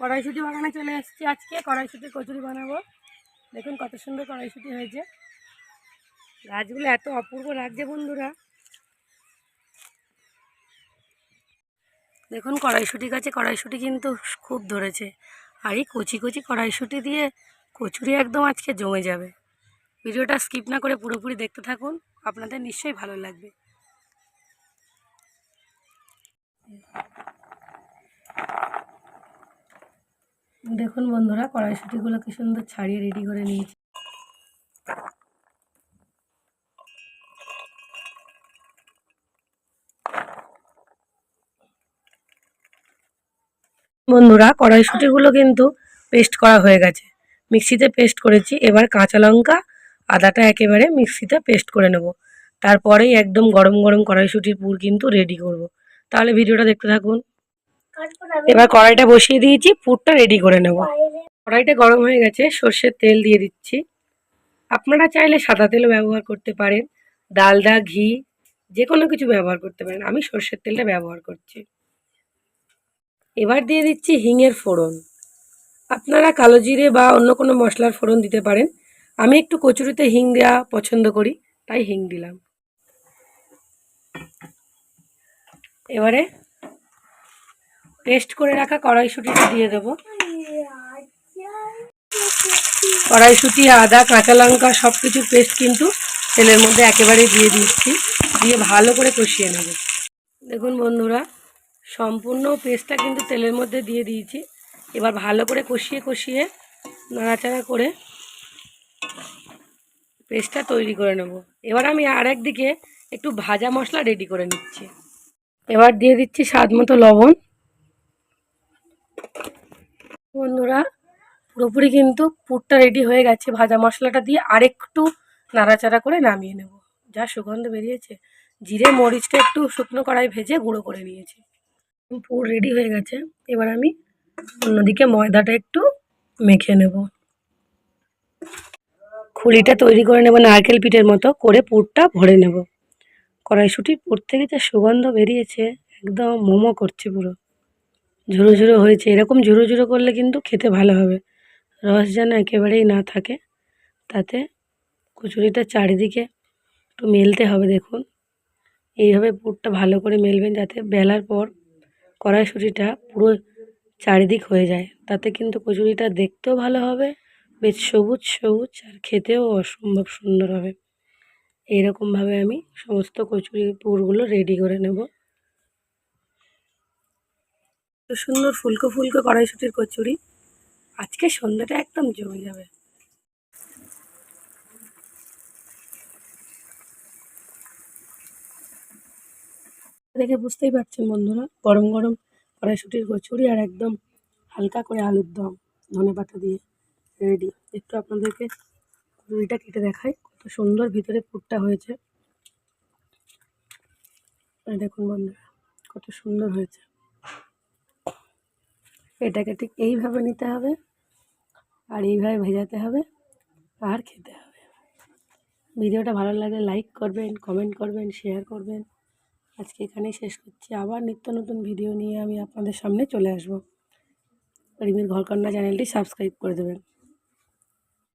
কড়াইশুটি বাগানে চলে এসেছি আজকে। কড়াইশুটির কচুরি বানাবো। দেখুন কত সুন্দর কড়াইশুটি হয়েছে। গাছগুলো এত অপূর্ব লাগছে বন্ধুরা। দেখুন কড়াইশুটি গাছে কড়াইশুটি কিন্তু খুব ধরেছে। আর এই কচি কচি কড়াইশুটি দিয়ে কচুরি একদম আজকে জমে যাবে। ভিডিওটা স্কিপ না করে পুরোপুরি দেখতে থাকুন। আপনাদের নিশ্চয়ই ভালো লাগবে। দেখুন বন্ধুরা, কড়াইশুটিগুলো কি সুন্দর ছাড়িয়ে রেডি করে নিয়েছি। বন্ধুরা, কড়াইশুটিগুলো কিন্তু পেস্ট করা হয়ে গেছে। মিক্সিতে পেস্ট করেছি, এবার কাঁচা লঙ্কা, আদাটা একেবারে মিক্সিতে পেস্ট করে নেব। তারপরেই একদম গরম গরম কড়াইশুটির পুর কিন্তু রেডি করব। তাহলে ভিডিওটা দেখতে থাকুন। এবার কড়াইটা বসিয়ে দিয়েছি পুরটা রেডি করে নেব। কড়াইটা গরম হয়ে গেছে সর্ষের তেল দিয়ে দিচ্ছি। আপনারা চাইলে সাদা তেলও ব্যবহার করতে পারেন ডালদা ঘি যে কোনো কিছু ব্যবহার করতে পারেন। আমি সর্ষের তেলটা ব্যবহার করছি। এবার দিয়ে দিচ্ছি হিঙের ফোড়ন। আপনারা কালো জিরে বা অন্য কোনো মশলার ফোড়ন দিতে পারেন। আমি একটু কচুরিতে হিং দেওয়া পছন্দ করি তাই হিং দিলাম। এবারে পেস্ট করে রাখা কড়াইশুঁটিটা দিয়ে দেবো। কড়াইশুঁটি, আদা, কাঁচা লঙ্কা সব কিছু পেস্ট কিন্তু তেলের মধ্যে একেবারে দিয়ে দিচ্ছি। দিয়ে ভালো করে কষিয়ে নেব। দেখুন বন্ধুরা, সম্পূর্ণ পেস্টটা কিন্তু তেলের মধ্যে দিয়ে দিয়েছি। এবার ভালো করে কষিয়ে কষিয়ে নাড়াচাড়া করে পেস্টটা তৈরি করে নেব। এবার আমি আর একদিকে একটু ভাজা মশলা রেডি করে নিচ্ছি। এবার দিয়ে দিচ্ছি স্বাদ মতো লবণ। বন্ধুরা, পুরোপুরি কিন্তু পুরটা রেডি হয়ে গেছে। ভাজা মশলাটা দিয়ে আরেকটু নাড়াচাড়া করে নামিয়ে নেব। যা সুগন্ধ বেরিয়েছে। জিরে মরিচটা একটু শুকনো কড়াই ভেজে গুঁড়ো করে নিয়েছি। পুর রেডি হয়ে গেছে। এবার আমি অন্যদিকে ময়দাটা একটু মেখে নেব। খুলিটা তৈরি করে নেব নারকেল পিঠের মতো করে পুরটা ভরে নেব। কড়াইশুটির পুর থেকে যা সুগন্ধ বেরিয়েছে, একদম মোমো করছে পুরো। ঝুরো ঝুরো হয়েছে। এরকম ঝুরো ঝুরো করলে কিন্তু খেতে ভালো হবে। রস যেন একেবারেই না থাকে, তাতে কচুরিটা চারিদিকে একটু মেলতে হবে দেখুন। এইভাবে পুরটা ভালো করে মেলবেন যাতে বেলার পর কড়াইশুঁটিটা পুরো চারিদিক হয়ে যায়। তাতে কিন্তু কচুরিটা দেখতেও ভালো হবে, বেশ সবুজ সবুজ আর খেতেও অসম্ভব সুন্দর হবে। এইরকমভাবে আমি সমস্ত কচুরির পুরগুলো রেডি করে নেব। তো সুন্দর ফুলকো ফুলকো কড়াইশুটির কচুরি। আজকে সন্ধ্যাটা একদম জমে যাবে। দেখে বুঝতেই পারছেন বন্ধুরা, গরম গরম কড়াইশুটির কচুরি আর একদম হালকা করে আলুর দম, ধনে পাতা দিয়ে রেডি একটু আপনাদেরকে কচুরিটা কেটে দেখাই, কত সুন্দর ভিতরে পুরটা হয়েছে। দেখুন বন্ধুরা, কত সুন্দর হয়েছে। এটাকে ঠিক এইভাবে নিতে হবে আর এইভাবে ভেজাতে হবে আর খেতে হবে। ভিডিওটা ভালো লাগলে লাইক করবেন, কমেন্ট করবেন শেয়ার করবেন। আজকে এখানেই শেষ করছি। আবার নিত্য নতুন ভিডিও নিয়ে আমি আপনাদের সামনে চলে আসব। রিমির ঘরকন্যা চ্যানেলটি সাবস্ক্রাইব করে দেবেন।